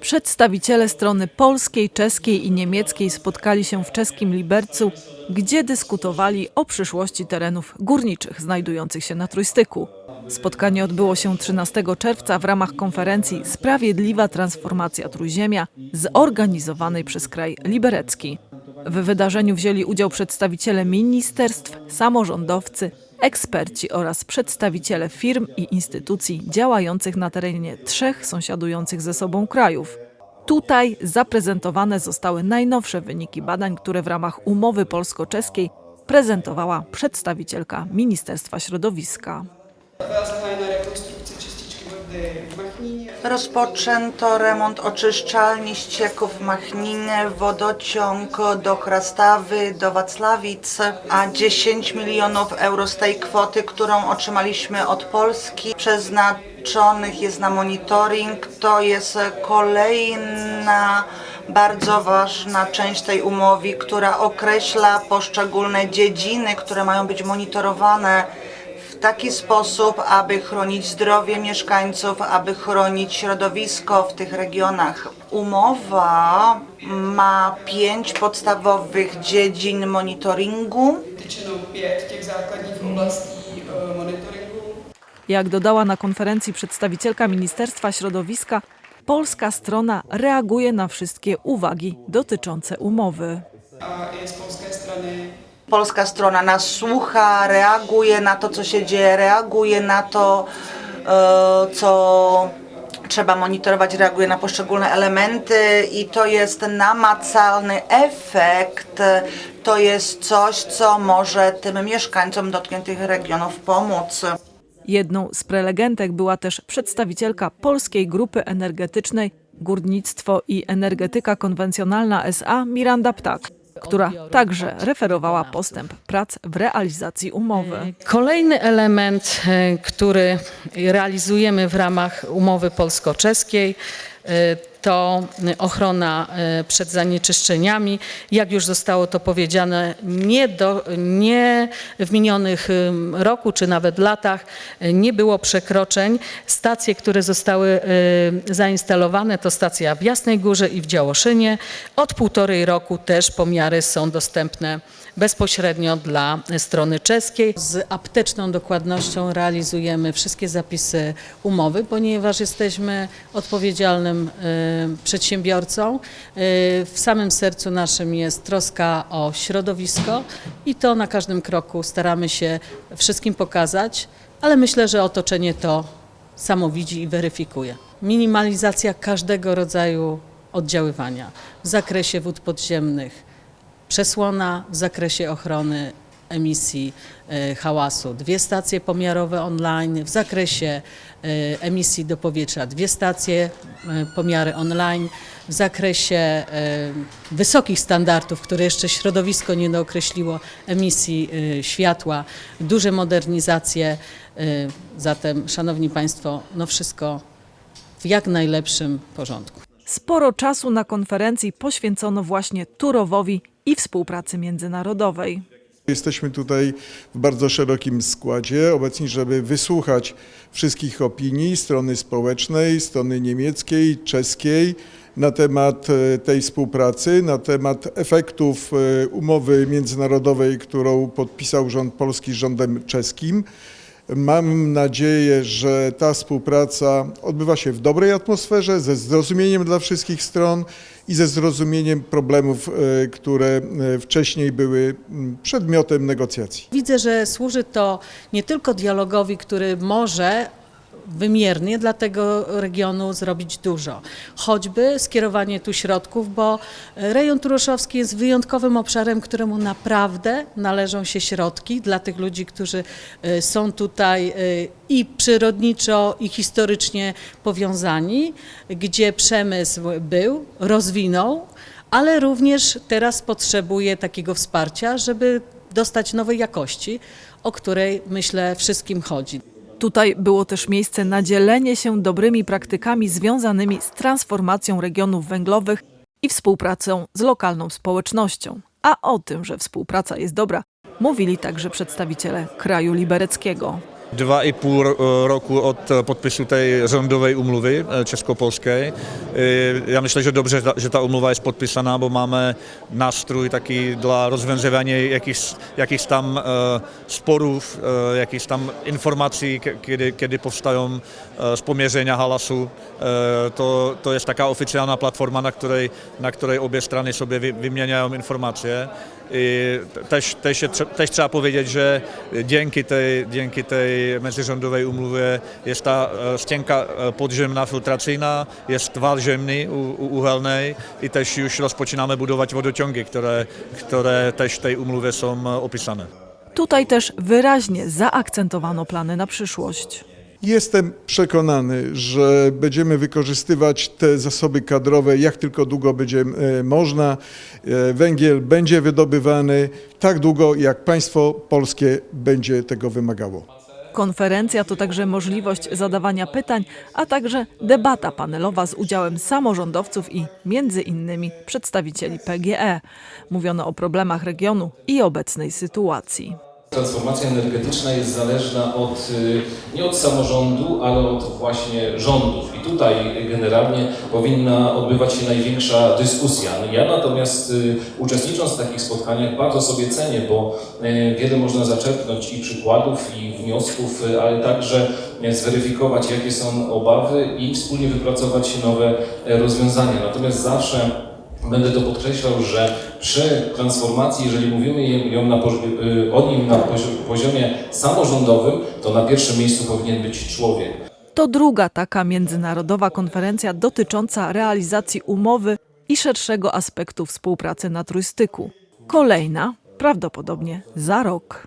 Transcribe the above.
Przedstawiciele strony polskiej, czeskiej i niemieckiej spotkali się w czeskim Libercu, gdzie dyskutowali o przyszłości terenów górniczych znajdujących się na trójstyku. Spotkanie odbyło się 13 czerwca w ramach konferencji Sprawiedliwa transformacja Trójziemia zorganizowanej przez kraj liberecki. W wydarzeniu wzięli udział przedstawiciele ministerstw, samorządowcy, eksperci oraz przedstawiciele firm i instytucji działających na terenie trzech sąsiadujących ze sobą krajów. Tutaj zaprezentowane zostały najnowsze wyniki badań, które w ramach umowy polsko-czeskiej prezentowała przedstawicielka Ministerstwa Środowiska. Vody v Machníně. Rozpoczęto remont oczyszczalni ścieków w Machninie, wodociąg do Krastawy, do Wacławic, a 10 milionów euro z tej kwoty, którą otrzymaliśmy od Polski, przeznaczonych jest na monitoring. To jest kolejna bardzo ważna część tej umowy, która określa poszczególne dziedziny, które mają być monitorowane taki sposób, aby chronić zdrowie mieszkańców, aby chronić środowisko w tych regionach. Umowa ma pięć podstawowych dziedzin monitoringu. Jak dodała na konferencji przedstawicielka Ministerstwa Środowiska, polska strona reaguje na wszystkie uwagi dotyczące umowy. A i z polské strany Polska strona nas słucha, reaguje na to, co się dzieje, reaguje na to, e, co trzeba monitorować, reaguje na poszczególne elementy i to jest namacalny efekt. To jest coś, co może tym mieszkańcom dotkniętych regionów pomóc. Jedną z prelegentek była też przedstawicielka Polskiej Grupy Energetycznej Górnictwo i Energetyka Konwencjonalna SA Miranda Ptak, która także referowała postęp prac w realizacji umowy. Kolejny element, e, który realizujemy w ramach umowy polsko-czeskiej, e, to ochrona e, przed zanieczyszczeniami. Jak już zostało to powiedziane, nie, do, nie w minionych roku czy nawet latach e, nie było przekroczeń. Stacje, które zostały zainstalowane, to stacja w Jasnej Górze i w Działoszynie. Od półtorej roku też pomiary są dostępne bezpośrednio dla strony czeskiej. Z apteczną dokładnością realizujemy wszystkie zapisy umowy, ponieważ jesteśmy odpowiedzialnym przedsiębiorcą. E, W samym sercu naszym jest troska o środowisko i to na każdym kroku staramy się wszystkim pokazać, ale myślę, że otoczenie to samo widzi i weryfikuje. Minimalizacja każdego rodzaju oddziaływania w zakresie wód podziemnych, przesłona w zakresie ochrony emisji e, hałasu, dwie stacje pomiarowe online, w zakresie e, emisji do powietrza dwie stacje e, pomiary online, w zakresie wysokich standardów, które jeszcze środowisko nie dookreśliło, emisji światła, duże modernizacje. Zatem, Szanowni Państwo, no wszystko w jak najlepszym porządku. Sporo czasu na konferencji poświęcono właśnie Turowowi i współpracy międzynarodowej. Jesteśmy tutaj w bardzo szerokim składzie obecni, żeby wysłuchać wszystkich opinii strony społecznej, strony niemieckiej, czeskiej na temat e, tej współpracy, na temat efektów e, umowy międzynarodowej, którą podpisał rząd polski z rządem czeskim. Mam nadzieję, że ta współpraca odbywa się w dobrej atmosferze, ze zrozumieniem dla wszystkich stron i ze zrozumieniem problemów, e, które e, wcześniej były przedmiotem negocjacji. Widzę, że służy to nie tylko dialogowi, który może wymiernie dla tego regionu zrobić dużo. Choćby skierowanie tu środków, bo rejon turoszowski jest wyjątkowym obszarem, któremu naprawdę należą się środki dla tych ludzi, którzy e, są tutaj e, i przyrodniczo, i historycznie powiązani, gdzie przemysł był, rozwinął, ale również teraz potrzebuje takiego wsparcia, żeby dostać nowej jakości, o której myślę wszystkim chodzi. Tutaj było też miejsce na dzielenie się dobrymi praktykami związanymi z transformacją regionów węglowych i współpracą z lokalną społecznością. A o tym, że współpraca jest dobra, mówili także przedstawiciele kraju libereckiego. Dwa i pół ro- roku od e, podpisu tej rządowej umluvy e, česko-polskiej. E, Ja myślę, że dobrze, że ta- że ta umluwa jest podpisana, bo mamy nastrój taki dla rozwiązywania jakichś, jakichś tam e, sporów, e, jakichś tam informacji, k- kiedy, kiedy powstają e, spomierzenia hałasu. E, To, to jest taka oficjalna platforma, na której, na której obie strony sobie wy- wymieniają informacje. I też, też, się też trzeba powiedzieć, że dzięki tej, dzięki tej międzyrządowej umluwie jest ta e, ścianka e, podziemna filtracyjna, jest wal ziemny u, u uhelnej i też już rozpoczynamy budować wodociągi, które, które też w tej umluwie są e, opisane. Tutaj też wyraźnie zaakcentowano plany na przyszłość. Jestem przekonany, że będziemy wykorzystywać te zasoby kadrowe jak tylko długo będzie e, można. E, Węgiel będzie wydobywany tak długo, jak państwo polskie będzie tego wymagało. Konferencja to także możliwość zadawania pytań, a także debata panelowa z udziałem samorządowców i między innymi przedstawicieli PGE. Mówiono o problemach regionu i obecnej sytuacji. Transformacja energetyczna jest zależna od, y, nie od samorządu, ale od właśnie rządów. I tutaj generalnie powinna odbywać się największa dyskusja. No Ja natomiast y, uczestnicząc w takich spotkaniach bardzo sobie cenię, bo y, wiele można zaczerpnąć i przykładów, i wniosków, ale także zweryfikować, jakie są obawy i wspólnie wypracować nowe rozwiązania. Natomiast zawsze Będę to podkreślał, że przy transformacji, jeżeli mówimy ją na, y, o nim na pozi- poziomie samorządowym, to na pierwszym miejscu powinien być człowiek. To druga taka międzynarodowa konferencja dotycząca realizacji umowy i szerszego aspektu współpracy na trójstyku. Kolejna prawdopodobnie za rok.